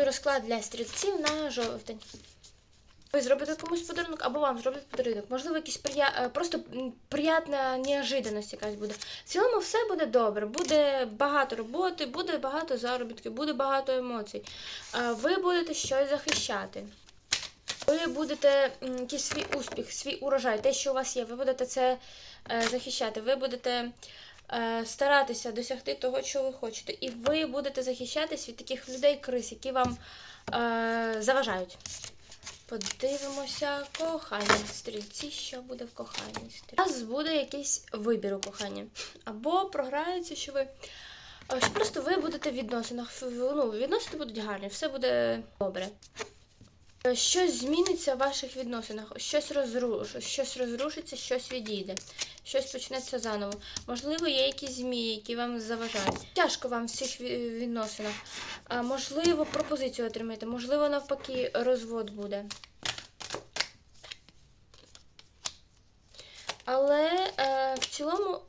Розклад для стрільців на жовтень. Ви зробите комусь подарунок, або вам зроблять подарунок. Можливо, якийсь прия... е, просто приятна неожиданність якась буде. В цілому все буде добре, буде багато роботи, буде багато заробітків, буде багато емоцій. Ви будете щось захищати. Ви будете якийсь свій успіх, свій урожай, те, що у вас є, ви будете це е, захищати. Ви будете старатися досягти того, що ви хочете. І ви будете захищатись від таких людей крис, які вам е, заважають. Подивимося кохання стрільці, що буде в коханні стрільці. У вас буде якийсь вибір у коханні. Або програється, що ви. е, Що просто ви будете в відносинах. Ну, відносини будуть гарні, все буде добре. Щось зміниться в ваших відносинах, щось розруш, щось розрушиться, щось відійде, щось почнеться заново. Можливо, є якісь змії, які вам заважають. Тяжко вам в цих відносинах. А, можливо, пропозицію отримаєте, можливо, навпаки, розвод буде. Але е, в цілому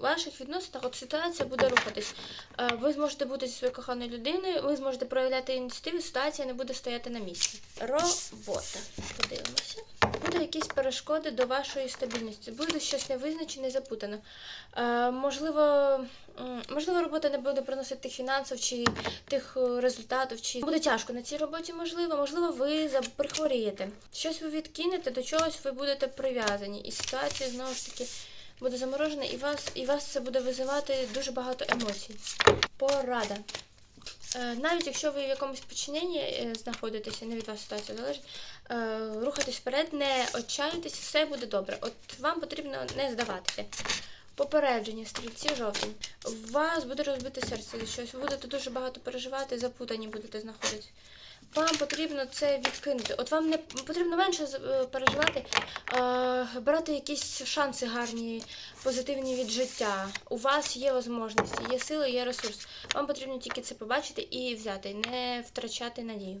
ваших відносинах от ситуація буде рухатись. Е, ви зможете бути зі своєю коханою людиною, ви зможете проявляти ініціативу, ситуація не буде стояти на місці. Робота. Подивимося. Буде якісь перешкоди до вашої стабільності, буде щось невизначене і запутане. Е, можливо, можливо, робота не буде приносити тих фінансів чи тих е, результатів, чи буде тяжко на цій роботі, можливо, можливо, ви прихворієте. Щось ви відкинете, до чогось ви будете прив'язані. І ситуація знову ж таки буде заморожена, і вас, і вас це буде визивати дуже багато емоцій. Порада. Е, Навіть якщо ви в якомусь підчиненні е, знаходитеся, не від вас ситуація залежить, е, рухатись вперед, не отчаюйтесь, все буде добре. От вам потрібно не здаватися. Попередження стрільці жовтень. У вас буде розбите серце щось, ви будете дуже багато переживати, запутані будете знаходитися. Вам потрібно це відкинути. От вам не потрібно менше е, переживати, е, брати якісь шанси гарні, позитивні від життя. У вас є можливості, є сили, є ресурс. Вам потрібно тільки це побачити і взяти, не втрачати надію.